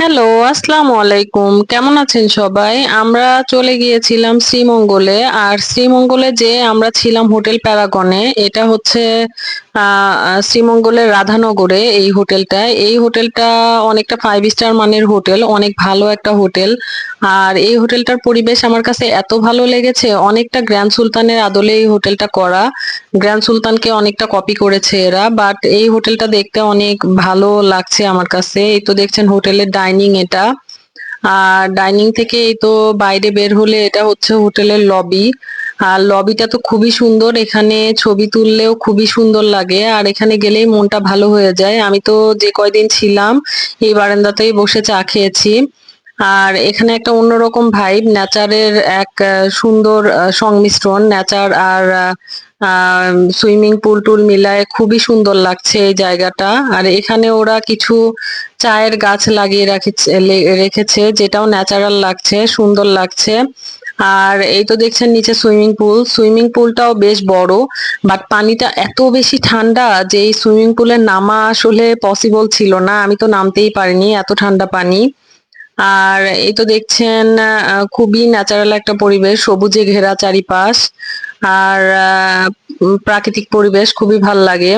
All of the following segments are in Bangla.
হ্যালো, আসসালামু আলাইকুম। কেমন আছেন সবাই? আমরা চলে গিয়েছিলাম শ্রীমঙ্গলে। আর শ্রীমঙ্গলে যে আমরা ছিলাম হোটেল প্যারাগনে। এটা হচ্ছে শ্রীমঙ্গলের রাধানগরে এই হোটেলটা। এই হোটেলটা অনেকটা ফাইভ স্টার মানের হোটেল। অনেক ভালো একটা হোটেল। আর এই হোটেলটার পরিবেশ আমার কাছে এত ভালো লেগেছে, অনেকটা গ্র্যান্ড সুলতানের আদলে এই হোটেলটা করা। গ্র্যান্ড সুলতানকে অনেকটা কপি করেছে এরা। বাট এই হোটেলটা দেখতে অনেক ভালো লাগছে আমার কাছে। এই তো দেখছেন হোটেলের ডাইনিং এটা। আর ডাইনিং থেকে এই তো বাইরে বের হলে এটা হচ্ছে হোটেলের লবি। আর লবিটা তো খুবই সুন্দর। এখানে ছবি তুললেও খুবই সুন্দর লাগে। আর এখানে গেলেই মনটা ভালো হয়ে যায়। আমি তো যে কয়দিন ছিলাম, এই বারান্দাতেই বসে চা খেয়েছি। আর এখানে একটা অন্যরকম ভাইব নেচারের এক সুন্দর সংমিশ্রণ। নেচার আর সুইমিং পুল টুল মিলায় খুবই সুন্দর লাগছে এই জায়গাটা। আর এখানে ওরা কিছু চায়ের গাছ লাগিয়ে রাখিছে রেখেছে যেটাও ন্যাচারাল লাগছে, সুন্দর লাগছে। আর এই তো দেখছেন নিচে সুইমিং পুল। সুইমিং পুলটাও বেশ বড়। বাট পানিটা এত বেশি ঠান্ডা যে এই সুইমিং পুলে নামা আসলে পসিবল ছিল না। আমি তো নামতেই পারিনি এত ঠান্ডা পানি। আর এই তো দেখছেন খুবই ন্যাচারাল একটা পরিবেশ, সবুজে ঘেরা চারিপাশ। আর প্রাকৃতিক পরিবেশ খুবই ভালো লাগে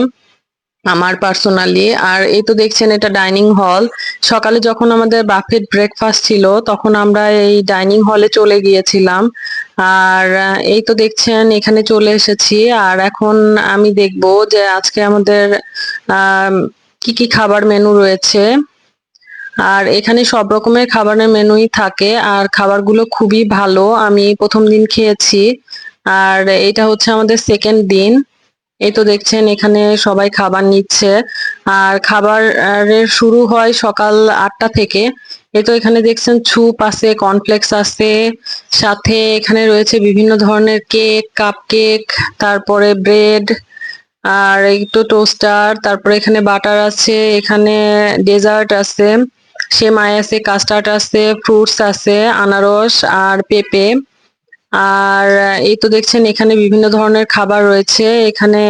আমার পার্সোনালি। আর এই তো দেখছেন এটা ডাইনিং হল। সকালে যখন আমাদের বাফেট ব্রেকফাস্ট ছিল তখন আমরা এই ডাইনিং হলে চলে গিয়েছিলাম। আর এই তো দেখছেন এখানে চলে এসেছি। আর এখন আমি দেখব যে আজকে আমাদের আম কি, কি খাবার মেনু রয়েছে। আর এখানে সব রকমের খাবারের মেনুই থাকে। আর খাবারগুলো খুবই ভালো। আমি প্রথম দিন খেয়েছি। আর এটা হচ্ছে আমাদের সেকেন্ড দিন। এই তো দেখছেন এখানে সবাই খাবার নিচ্ছে। আর খাবার এর শুরু হয় সকাল আটটা থেকে। এই তো এখানে দেখছেন ছুপ আছে, কর্নফ্লেক্স আছে। সাথে এখানে রয়েছে বিভিন্ন ধরনের কেক, কাপ কেক তারপরে ব্রেড আর এই তো টোস্টার, তারপরে এখানে বাটার আছে, এখানে ডেজার্ট আছে, সেমাই আছে, কাস্টার্ড আছে, ফ্রুটস আছে, আনারস আর পেঁপে। আর এই তো দেখছেন এখানে বিভিন্ন ধরনের খাবার রয়েছে। এখানে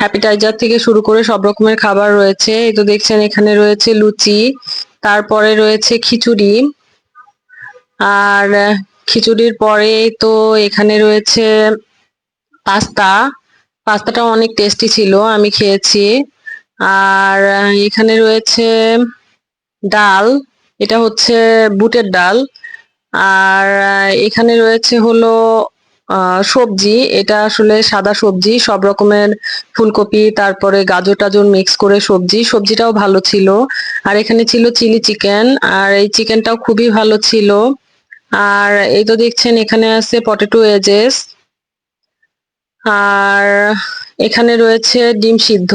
অ্যাপিটাইজার থেকে শুরু করে সব রকমের খাবার রয়েছে। এই তো দেখছেন এখানে রয়েছে লুচি, তারপরে রয়েছে খিচুড়ি। আর খিচুড়ির পরে তো এখানে রয়েছে পাস্তা। পাস্তাটাও অনেক টেস্টি ছিল। আমি খেয়েছি। আর এখানে রয়েছে ডাল। এটা হচ্ছে বুটের ডাল। আর এখানে রয়েছে হলো সবজি। এটা আসলে সাদা সবজি। সব রকমের ফুলকপি, তারপরে গাজর-টাজর মিক্স করে সবজি। সবজিটাও ভালো ছিল। আর এখানে ছিল চিলি চিকেন। আর এই চিকেনটাও খুবই ভালো ছিল। আর এই তো দেখছেন এখানে আছে পটেটো এজেস আর এখানে রয়েছে ডিম সিদ্ধ।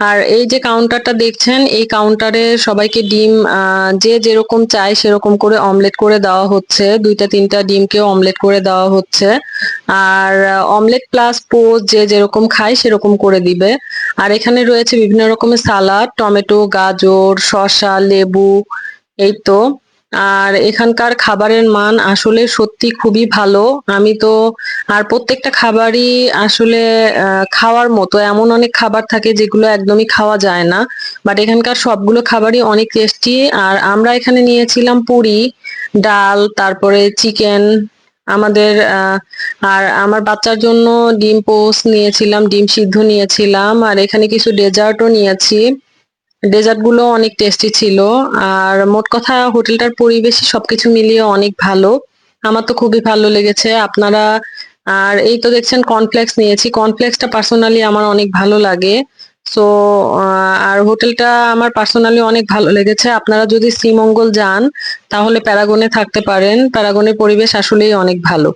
আর এই যে কাউন্টারটা দেখছেন এই কাউন্টারে সবাইকে ডিম যে যেরকম চায় সেরকম করে অমলেট করে দেওয়া হচ্ছে। ২ টা ৩ টা ডিমকেও অমলেট করে দেওয়া হচ্ছে। আর অমলেট প্লাস পোজ যে যেরকম খায় সেরকম করে দিবে। আর এখানে রয়েছে বিভিন্ন রকমের সালাদ, টমেটো, গাজর, শসা, লেবু এই তো। আর এখানকার খাবারের মান আসলে সত্যি খুবই ভালো। আমি তো আর প্রত্যেকটা খাবারই আসলে খাওয়ার মতো। এমন অনেক খাবার থাকে যেগুলো একদমই খাওয়া যায় না। বাট এখানকার সবগুলো খাবারই অনেক টেস্টি। আর আমরা এখানে নিয়েছিলাম পুরি, ডাল, তারপরে চিকেন, আমাদের আর আমার বাচ্চার জন্য ডিম পোচ নিয়েছিলাম, ডিম সিদ্ধ নিয়েছিলাম। আর এখানে কিছু ডেজার্টও নিয়েছি। ডেজার্টগুলো অনেক টেস্টি ছিল। আর মোট কথা হোটেলটার পরিবেশই সবকিছু মিলিয়ে অনেক ভালো। আমার তো খুবই ভালো লেগেছে। আপনারা, আর এই তো দেখছেন কর্নফ্লেক্স নিয়েছি। কর্নফ্লেক্সটা পার্সোনালি আমার অনেক ভালো লাগে। সো আর হোটেলটা আমার পার্সোনালি অনেক ভালো লেগেছে। আপনারা যদি শ্রীমঙ্গল যান, তাহলে প্যারাগনে থাকতে পারেন। প্যারাগনের পরিবেশ আসলেই অনেক ভালো।